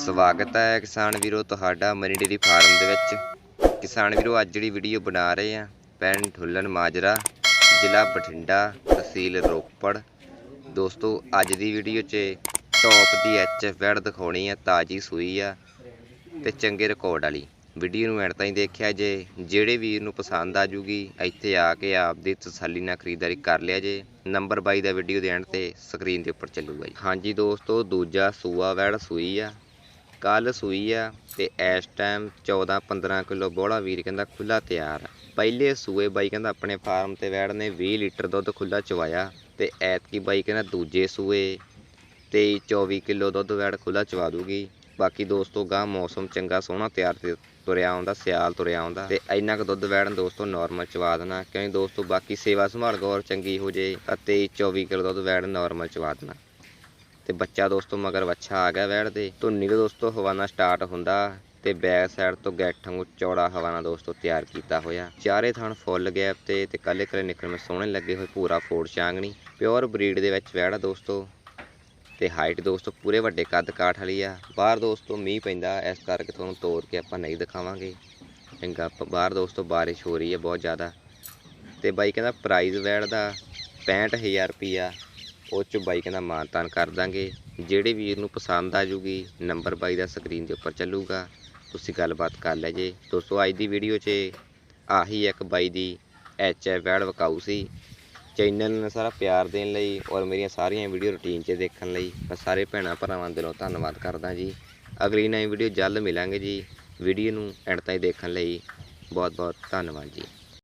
ਸਵਾਗਤ ਹੈ ਕਿਸਾਨ ਵੀਰੋ ਤੁਹਾਡਾ ਮਨੀ ਡੇਰੀ ਫਾਰਮ ਦੇ ਵਿੱਚ। ਕਿਸਾਨ ਵੀਰੋ, ਅੱਜ ਜਿਹੜੀ ਵੀਡੀਓ ਬਣਾ ਰਹੇ ਆ ਪਿੰਡ ਠੁੱਲਣ ਮਾਜਰਾ, ਜ਼ਿਲ੍ਹਾ ਬਠਿੰਡਾ ਤਹਿਸੀਲ ਰੋਪੜ। ਦੋਸਤੋ, ਅੱਜ ਦੀ ਵੀਡੀਓ 'ਚ ਟੌਪ ਦੀ ਐਚਐਫ ਵੈੜ ਦਿਖਾਉਣੀ ਆ, ਤਾਜੀ ਸੂਈ ਆ ਤੇ ਚੰਗੇ ਰਿਕਾਰਡ ਵਾਲੀ। ਵੀਡੀਓ ਨੂੰ ਐਂਡ ਤਾਈਂ ਦੇਖਿਆ ਜੇ, ਜਿਹੜੇ ਵੀਰ ਨੂੰ ਪਸੰਦ ਆ ਜੂਗੀ, ਇੱਥੇ ਆ ਕੇ ਆਪਦੀ ਤਸੱਲੀ ਨਾਲ ਖਰੀਦਦਾਰੀ ਕਰ ਲਿਆ ਜੇ। ਨੰਬਰ 22 ਦਾ ਵੀਡੀਓ ਦੇ ਐਂਡ ਤੇ ਸਕਰੀਨ ਦੇ ਉੱਪਰ ਚੱਲੂਗਾ ਜੀ। ਹਾਂਜੀ ਦੋਸਤੋ, ਦੂਜਾ ਸੂਆ ਵੈੜ ਸੂਈ ਆ। ਕੱਲ ਸੂਈ ਆ ਤੇ ਇਸ ਟਾਈਮ 14 15 ਕਿਲੋ ਬੋਲਾ ਵੀਰ ਕਹਿੰਦਾ ਖੁੱਲਾ ਤਿਆਰ ਆ। ਪਹਿਲੇ ਸੂਏ ਬਾਈ ਕਹਿੰਦਾ ਆਪਣੇ ਫਾਰਮ ਤੇ ਵੈੜ ਨੇ 20 ਲੀਟਰ ਦੁੱਧ ਖੁੱਲਾ ਚਵਾਇਆ ਤੇ ਐਤਕੀ ਬਾਈ ਕਹਿੰਦਾ ਦੂਜੇ ਸੂਏ 23 24 ਕਿਲੋ ਦੁੱਧ ਵੈੜ ਖੁੱਲਾ ਚਵਾ ਦੂਗੀ। ਬਾਕੀ ਦੋਸਤੋ ਗਾਂ ਮੌਸਮ ਚੰਗਾ ਸੋਹਣਾ ਤਿਆਰ ਤੇ ਤੁਰਿਆ ਆਉਂਦਾ, ਸਿਆਲ ਤੁਰਿਆ ਆਉਂਦਾ ਤੇ ਇੰਨਾ ਕੁ ਦੁੱਧ ਵੈੜਨ ਦੋਸਤੋ ਨਾਰਮਲ ਚਵਾ ਦੇਣਾ। ਕਿਉਂਕਿ ਦੋਸਤੋ ਬਾਕੀ ਸੇਵਾ ਸੰਭਾਲ ਗੌਰ ਚੰਗੀ ਹੋ ਜੇ ਅਤੇ 24 ਕਿਲੋ ਦੁੱਧ ਵੈੜ ਨਾਰਮਲ ਚਵਾ ਦੇਣਾ। ਤੇ ਬੱਚਾ ਦੋਸਤੋ ਮਗਰ ਵੱਛਾ ਆ ਗਿਆ ਵੈੜ ਦੇ। ਧੁੰਨੀ ਦੇ ਦੋਸਤੋ ਹਵਾਨਾ ਸਟਾਰਟ ਹੁੰਦਾ ਤੇ ਬੈਕ ਸਾਈਡ ਤੋਂ ਗੈਠਾਂ ਨੂੰ ਚੌੜਾ ਹਵਾਨਾ ਦੋਸਤੋ ਤਿਆਰ ਕੀਤਾ ਹੋਇਆ। ਚਾਰੇ ਥਣ ਫੁੱਲ ਗੈਪ ਤੇ ਤੇ ਕੱਲੇ ਕੱਲੇ ਨਿਕਲਵੇਂ ਸੋਹਣੇ ਲੱਗੇ ਹੋਏ ਪੂਰਾ ਫੋੜ ਚਾਂਗਣੀ ਪਿਓਰ ਬਰੀਡ ਦੇ ਵਿੱਚ ਵੈੜ ਦੋਸਤੋ। ਤੇ ਹਾਈਟ ਦੋਸਤੋ ਪੂਰੇ ਵੱਡੇ ਕੱਦ ਕਾਠ ਵਾਲੀ ਆ। ਬਾਹਰ ਦੋਸਤੋ ਮੀਂਹ ਪੈਂਦਾ, ਇਸ ਕਰਕੇ ਤੁਹਾਨੂੰ ਤੋੜ ਕੇ ਆਪਾਂ ਨਹੀਂ ਦਿਖਾਵਾਂਗੇ। ਚੰਗਾ ਬਾਹਰ ਦੋਸਤੋ ਬਾਰਿਸ਼ ਹੋ ਰਹੀ ਹੈ ਬਹੁਤ ਜ਼ਿਆਦਾ। ਤੇ ਬਾਈ ਕਹਿੰਦਾ ਪ੍ਰਾਈਜ਼ ਵੈੜ ਦਾ 65000 ਰੁਪਿਆ ਉਹ ਚ ਬਾਈ ਕਹਿੰਦਾ ਮਾਨਤਾਨ ਕਰ ਦਾਂਗੇ। ਜਿਹੜੇ ਵੀਰ ਨੂੰ ਪਸੰਦ ਆ ਜੂਗੀ, ਨੰਬਰ ਬਾਈ ਦਾ ਸਕਰੀਨ ਦੇ ਉੱਪਰ ਚੱਲੂਗਾ। ਤੁਸੀਂ ਗੱਲਬਾਤ ਕਰ ਲੈ ਜੇ। ਦੋਸਤੋ, ਅੱਜ ਦੀ ਵੀਡੀਓ 'ਚ ਆਹੀ ਇੱਕ ਬਾਈ ਦੀ ਐਚ ਐਫ ਵੈੜ ਵਕਾਊ ਸੀ। ਚੈਨਲ ਨੂੰ ਸਾਰਾ ਪਿਆਰ ਦੇਣ ਲਈ ਔਰ ਮੇਰੀਆਂ ਸਾਰੀਆਂ ਵੀਡੀਓ ਰੁਟੀਨ 'ਚ ਦੇਖਣ ਲਈ ਮੈਂ ਸਾਰੇ ਭੈਣਾਂ ਭਰਾਵਾਂ ਦਿਲੋਂ ਧੰਨਵਾਦ ਕਰਦਾ ਜੀ। ਅਗਲੀ ਨਵੀਂ ਵੀਡੀਓ ਜਲਦ ਮਿਲਾਂਗੇ ਜੀ। ਵੀਡੀਓ ਨੂੰ ਐਂਡ ਤਾਈਂ ਦੇਖਣ ਲਈ ਬਹੁਤ ਬਹੁਤ ਧੰਨਵਾਦ ਜੀ।